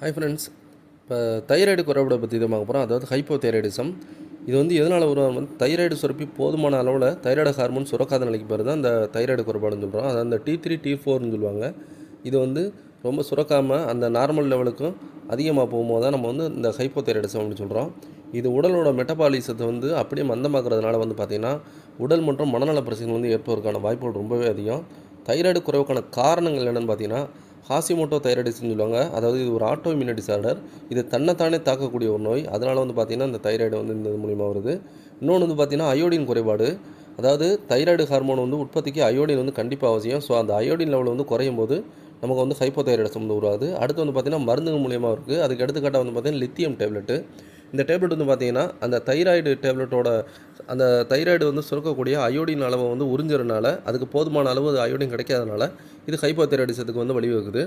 Hi friends இப்போ thyroid குறைபாடை பற்றி தான் பார்க்க போகிறோம் அதாவது ஹைப்போ தைராய்டிசம் இது வந்து எதனால் உருவாகும் வந்து தைராய்டு சுரப்பி போதுமான அளவில் தைராய்டு ஹார்மோன் சுரக்காத நிலைக்கு பேர் தான் இந்த தைராய்டு குறைபாடுன்னு சொல்கிறோம் அது அந்த டி த்ரீ டி ஃபோர்னு சொல்லுவாங்க. இது வந்து ரொம்ப சுரக்காமல் அந்த நார்மல் லெவலுக்கும் அதிகமாக போகும்போது தான் நம்ம வந்து இந்த ஹைப்போ தைராய்டிசம் அப்படின்னு சொல்கிறோம் இது உடலோட மெட்டபாலிசத்தை வந்து அப்படியே மந்தமாக்குறதுனால வந்து பார்த்திங்கன்னா உடல் மற்றும் மனநல பிரச்சனைகள் வந்து ஏற்பதற்கான வாய்ப்புகள் ரொம்பவே அதிகம். தைராய்டு குறைவுக்கான காரணங்கள் என்னென்னு பார்த்தீங்கன்னா ஹாசிமோட்டோ தைராய்டிஸ்னு சொல்லுவாங்க. அதாவது இது ஒரு ஆட்டோ இம்யூனி டிசார்டர் இது தன்னைத்தானே தாக்கக்கூடிய ஒரு நோய். அதனால் வந்து பார்த்திங்கன்னா இந்த தைராய்டு வந்து இந்த மூலிமா வருது. இன்னொன்று வந்து பார்த்திங்கன்னா அயோடின் குறைபாடு. அதாவது தைராய்டு ஹார்மோன் வந்து உற்பத்திக்கு அயோடின் வந்து கண்டிப்பாக அவசியம். ஸோ அந்த அயோடின் லெவல் வந்து குறையும் போது நமக்கு வந்து ஹைப்போ தைராய்டிசம் வந்து உருவாகுது. அடுத்து வந்து பார்த்திங்கன்னா மருந்துகள் மூலியமாக இருக்குது அதுக்கு எடுத்துக்காட்டாக வந்து பார்த்திங்கன்னா லித்தியம் டேப்லெட்டு இந்த டேப்லெட் வந்து பார்த்திங்கன்னா அந்த தைராய்டு டேப்லெட்டோட அந்த தைராய்டு வந்து சுரக்கக்கூடிய அயோடின் அளவை வந்து உறிஞ்சிறனால அதுக்கு போதுமான அளவு அது அயோடின் கிடைக்காதனால இது ஹைப்போதைராய்டிசத்துக்கு வந்து வழிவகுக்குது.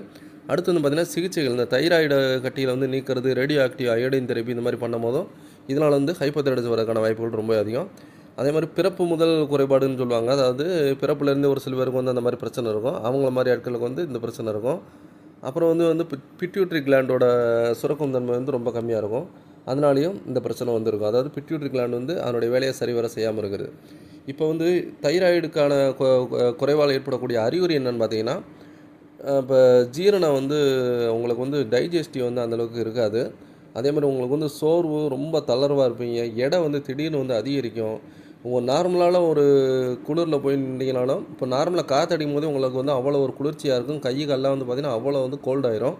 அடுத்து வந்து பார்த்திங்கன்னா சிகிச்சைகள். இந்த தைராய்டு கட்டியில் வந்து நீக்கிறது ரேடியோ ஆக்டிவ் அயோடின் தெரப்பி இந்த மாதிரி பண்ணும் போதும் இதனால் வந்து ஹைப்போதைராய்டிஸ் வரதுக்கான வாய்ப்புகள் ரொம்ப அதிகம். அதே மாதிரி பிறப்பு முதல் குறைபாடுன்னு சொல்லுவாங்க. அதாவது பிறப்புலேருந்து ஒரு சில பேருக்கு வந்து அந்த மாதிரி பிரச்சனை இருக்கும். அவங்கள மாதிரி ஆட்களுக்கு வந்து இந்த பிரச்சனை இருக்கும். அப்புறம் வந்து வந்து பிட்யூட்ரி கிளாண்டோட சுரக்கும் தன்மை வந்து ரொம்ப கம்மியாக இருக்கும். அதனாலையும் இந்த பிரச்சனை வந்திருக்கும். அதாவது பிட்யூட்ரி கிளாண்ட் வந்து அதனுடைய வேலையை சரிவர செய்யாமல் இருக்குது. இப்போ வந்து தைராய்டுக்கான குறைவால் ஏற்படக்கூடிய அறிகுறி என்னென்னு பார்த்தீங்கன்னா இப்போ ஜீரணம் வந்து உங்களுக்கு வந்து டைஜஸ்டிவ் வந்து அந்தளவுக்கு இருக்காது. அதே மாதிரி உங்களுக்கு வந்து சோர்வு ரொம்ப தளர்வாக இருப்பீங்க. எடை வந்து திடீர்னு வந்து அதிகரிக்கும். உங்கள் நார்மலான ஒரு குளிரில் போய் நின்றீங்கனாலும் இப்போ நார்மலாக காற்றடிக்கும் போது உங்களுக்கு வந்து அவ்வளோ ஒரு குளிர்ச்சியாக இருக்கும். கை கால்லாம் வந்து பார்த்திங்கன்னா அவ்வளோ வந்து கோல்டாயிரும்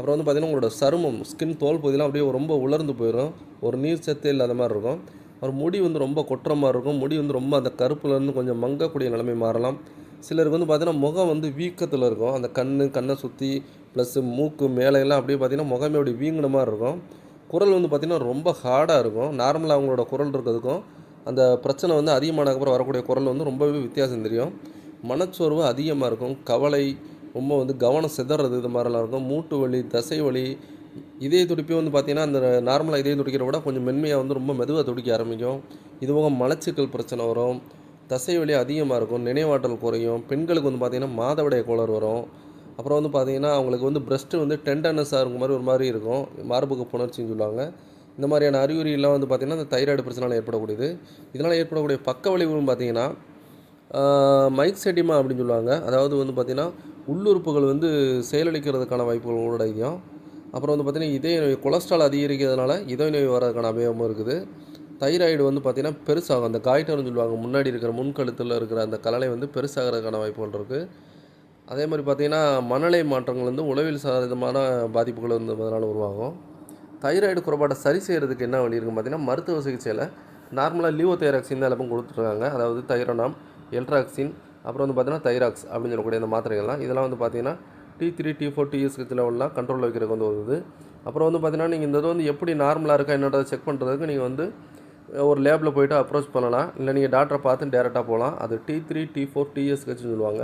அப்புறம் வந்து பார்த்திங்கன்னா உங்களோட சருமம் ஸ்கின் தோல் பகுதியெலாம் அப்படியே ரொம்ப உலர்ந்து போயிடும் ஒரு நீர் சத்தே இல்லாத மாதிரி இருக்கும். அப்புறம் முடி வந்து ரொம்ப கொட்டுற மாதிரி இருக்கும். முடி வந்து ரொம்ப அந்த கருப்புலேருந்து கொஞ்சம் மங்கக்கூடிய நிலைமை மாறலாம். சிலருக்கு வந்து பார்த்திங்கன்னா முகம் வந்து வீக்கத்தில் இருக்கும். அந்த கண் கண்ணை சுற்றி ப்ளஸ்ஸு மூக்கு மேலையெல்லாம் அப்படியே பார்த்திங்கன்னா முகமே அப்படி வீங்கின மாதிரி இருக்கும். குரல் வந்து பார்த்திங்கன்னா ரொம்ப ஹார்டாக இருக்கும். நார்மலாக அவங்களோட குரல் இருக்கிறதுக்கும் அந்த பிரச்சனை வந்து அதிகமானதுக்கப்புறம் வரக்கூடிய குரல் வந்து ரொம்பவே வித்தியாசம் தெரியும். மனச்சோர்வு அதிகமாக இருக்கும். கவலை ரொம்ப வந்து கவனம் சிதறது இது மாதிரிலாம் இருக்கும். மூட்டு வலி தசை வலி இதய துடிப்பே வந்து பார்த்திங்கன்னா அந்த நார்மலாக இதய துடிக்கிறத விட கொஞ்சம் மென்மையாக வந்து ரொம்ப மெதுவாக துடிக்க ஆரம்பிக்கும். இது போக மலச்சிக்கல் பிரச்சனை வரும். தசை வலி அதிகமாக இருக்கும். நினைவாற்றல் குறையும். பெண்களுக்கு வந்து பார்த்திங்கன்னா மாதவிடைய கோளர் வரும். அப்புறம் வந்து பார்த்திங்கன்னா அவங்களுக்கு வந்து பிரஸ்ட்டு வந்து டெண்டனஸாக இருக்கும் மாதிரி ஒரு மாதிரி இருக்கும். மார்புக்கு புணர்ச்சின்னு சொல்லுவாங்க. இந்த மாதிரியான அறிகுறியெல்லாம் வந்து பார்த்திங்கன்னா அந்த தைராய்டு பிரச்சனையால் ஏற்படக்கூடியது. இதனால் ஏற்படக்கூடிய பக்க விளைவுன்னு பார்த்திங்கன்னா மைக் செடிமா அப்படின்னு சொல்லுவாங்க. அதாவது வந்து பார்த்திங்கன்னா உள்ளுறுப்புகள் வந்து செயலளிக்கிறதுக்கான வாய்ப்புகள் உள்ளடக்கியும் அப்புறம் வந்து பார்த்திங்கன்னா இதய நோய் கொலஸ்ட்ரால் அதிகரிக்கிறதுனால இதய நோய் வரதுக்கான அபயமும் இருக்குது. தைராய்டு வந்து பார்த்திங்கன்னா பெருசாகும். அந்த காய்டர்னு சொல்லுவாங்க. முன்னாடி இருக்கிற முன்கழுத்தில் இருக்கிற அந்த கலலை வந்து பெருசாகிறதுக்கான வாய்ப்புகள் இருக்குது அதே மாதிரி பார்த்திங்கன்னா மனநிலை மாற்றங்கள் வந்து உளவில் சாதமான பாதிப்புகள் வந்து அதனால் உருவாகும். தைராய்டு குறைபாட்டை சரி செய்கிறதுக்கு என்ன வழி இருக்குன்னு பார்த்திங்கன்னா மருத்துவ சிகிச்சையில் நார்மலாக லீவோ தைராக்சின் தான் எல்லாமே கொடுத்துருக்காங்க. அதாவது தைரோனாம் எல்ட்ராக்சின் அப்புறம் வந்து பார்த்தீங்கன்னா தைராக்ஸ் அப்படின்னு சொல்லக்கூடிய அந்த மாத்திரைகள்லாம். இதெல்லாம் வந்து பார்த்தீங்கன்னா டி த்ரீ டி ஃபோர் டிஎஸ்க்கு லெவலெலாம் கண்ட்ரோலில் வைக்கிறதுக்கு வந்து வருது அப்புறம் வந்து பார்த்திங்கன்னா நீங்கள் இந்த இது வந்து எப்படி நார்மலாக இருக்கா என்னன்றதை செக் பண்ணுறதுக்கு நீங்கள் வந்து ஒரு லேபில் போய்ட்டு அப்ரோச் பண்ணலாம். இல்லை நீங்கள் டாக்டரை பார்த்து டேரெக்டாக போகலாம். அது டி த்ரீ டி ஃபோர் டிஎஸ்கச்சுன்னு சொல்லுவாங்க.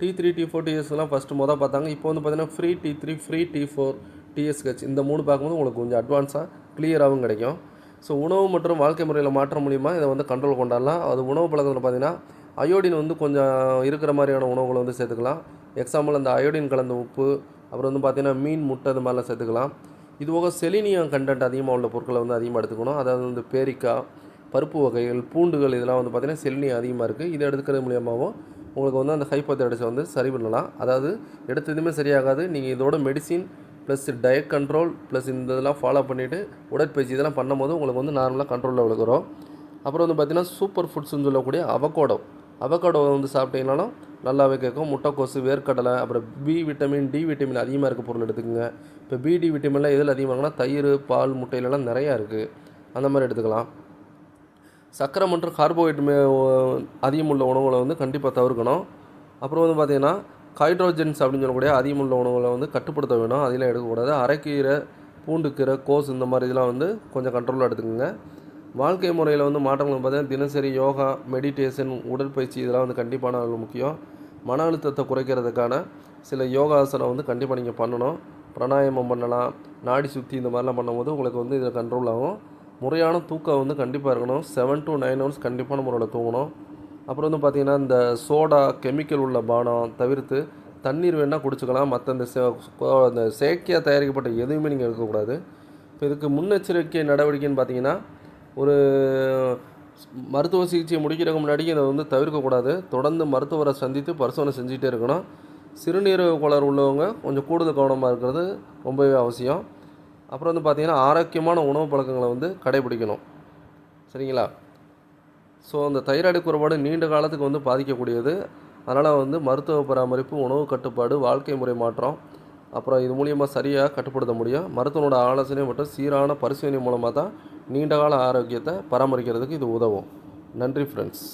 டி த்ரீ டி ஃபோர் டிஎஸ்லாம் ஃபஸ்ட்டு மொதல் பார்த்தாங்க. இப்போ வந்து பார்த்தீங்கன்னா free T three free T four டிஎஸ்கச் இந்த மூணு பார்க்கும்போது உங்களுக்கு கொஞ்சம் அட்வான்ஸாக கிளியராகவும் கிடைக்கும். ஸோ உணவு மற்றும் வாழ்க்கை முறையில் மாற்ற மூலிமா இதை வந்து கண்ட்ரோல் கொண்டாடலாம். அது உணவு பழக்கத்தில் பார்த்திங்கன்னா அயோடின் வந்து கொஞ்சம் இருக்கிற மாதிரியான உணவுகளை வந்து சேர்த்துக்கலாம். எக்ஸாம்பிள் அந்த அயோடின் கலந்த உப்பு அப்புறம் வந்து பார்த்திங்கன்னா மீன் முட்டை இது மாதிரிலாம் சேர்த்துக்கலாம். இது போக செலினியம் கண்டென்ட் அதிகமாக உள்ள பொருட்களை வந்து அதிகமாக எடுத்துக்கணும். அதாவது வந்து பேரிக்காய் பருப்பு வகைகள் பூண்டுகள் இதெல்லாம் வந்து பார்த்திங்கன்னா செலினியம் அதிகமாக இருக்குது இதை எடுத்துக்கிறது மூலியமாகவும் உங்களுக்கு வந்து அந்த ஹைப்போதைரடிஸை வந்து சரி பண்ணலாம் அதாவது எடுத்ததுமே சரியாகாது. நீங்கள் இதோட medicine plus diet control plus இந்த இதெல்லாம் ஃபாலோ பண்ணிவிட்டு உடற்பயிற்சி இதெல்லாம் பண்ணும்போது உங்களுக்கு வந்து நார்மலாக கண்ட்ரோலில் விழுக்கிறோம் அப்புறம் வந்து பார்த்திங்கன்னா சூப்பர் ஃபுட்ஸ்னு சொல்லக்கூடிய அவகோடோ அவக்காடோ வந்து சாப்பிட்டீங்கன்னாலும் நல்லாவே கேட்கும். முட்டைக்கோசு வேர்க்கடலை அப்புறம் பி விட்டமின் டி விட்டமின் அதிகமாக இருக்க பொருள் எடுத்துக்கோங்க. இப்போ பி டி விட்டமின்லாம் எதில் அதிகமாகனா தயிர் பால் முட்டையிலலாம் நிறையா இருக்குது அந்த மாதிரி எடுத்துக்கலாம். சர்க்கரை மற்றும் கார்போஹைட்ரேட் அதிகமுள்ள உணவுகளை வந்து கண்டிப்பாக தவிர்க்கணும். அப்புறம் வந்து பார்த்திங்கன்னா ஹைட்ரோஜன்ஸ் அப்படின்னு சொல்லக்கூடிய அதிகமுள்ள உணவுகளை வந்து கட்டுப்படுத்த வேணும். அதெல்லாம் எடுக்கக்கூடாது. அரைக்கீரை பூண்டுக்கீரை கோஸ் இந்த மாதிரி இதெல்லாம் வந்து கொஞ்சம் கண்ட்ரோலாக எடுத்துக்கோங்க. வாழ்க்கை முறையில் வந்து மாற்றங்கள் பார்த்தீங்கன்னா தினசரி யோகா மெடிடேஷன் உடற்பயிற்சி இதெல்லாம் வந்து கண்டிப்பான முக்கியம். மன அழுத்தத்தை குறைக்கிறதுக்கான சில யோகாசனம் வந்து கண்டிப்பாக நீங்கள் பண்ணணும். பிராணாயாமம் பண்ணலாம். நாடி சுற்றி இந்த மாதிரிலாம் பண்ணும்போது உங்களுக்கு வந்து இதில் கண்ட்ரோல் ஆகும். முறையான தூக்கம் வந்து கண்டிப்பாக இருக்கணும். செவன் டு நைன் ஹவர்ஸ் கண்டிப்பான முறையில் தூங்கணும். அப்புறம் வந்து பார்த்திங்கன்னா இந்த சோடா கெமிக்கல் உள்ள பானம் தவிர்த்து தண்ணீர் வேணால் குடிச்சுக்கலாம். மற்ற இந்த செ- அந்த செயற்கையாக தயாரிக்கப்பட்ட எதுவுமே நீங்கள் எடுக்கக்கூடாது. இப்போ இதுக்கு முன்னெச்சரிக்கை நடவடிக்கைன்னு பார்த்தீங்கன்னா ஒரு மருத்துவ சிகிச்சை முடிக்கிறதுக்கு முன்னாடி இதை வந்து தவிர்க்கக்கூடாது. தொடர்ந்து மருத்துவரை சந்தித்து பரிசோதனை செஞ்சுட்டே இருக்கணும். சிறுநீரக கோளாறு உள்ளவங்க கொஞ்சம் கூடுதல் கவனமாக இருக்கிறது ரொம்பவே அவசியம். அப்புறம் வந்து பார்த்திங்கன்னா ஆரோக்கியமான உணவு பழக்கங்களை வந்து கடைபிடிக்கணும். சரிங்களா? ஸோ அந்த தைராய்டு குறைபாடு நீண்ட காலத்துக்கு வந்து பாதிக்கக்கூடியது. அதனால் வந்து மருத்துவ பராமரிப்பு உணவு கட்டுப்பாடு வாழ்க்கை முறை மாற்றம் அப்புறம் இது மூலியமாக சரியாக கட்டுப்படுத்த முடியும். மருத்துவனோட ஆலோசனை மற்றும் சீரான பரிசோதனை மூலமாக தான் நீண்டகால ஆரோக்கியத்தை பராமரிக்கிறதுக்கு இது உதவும். நன்றி ஃப்ரெண்ட்ஸ்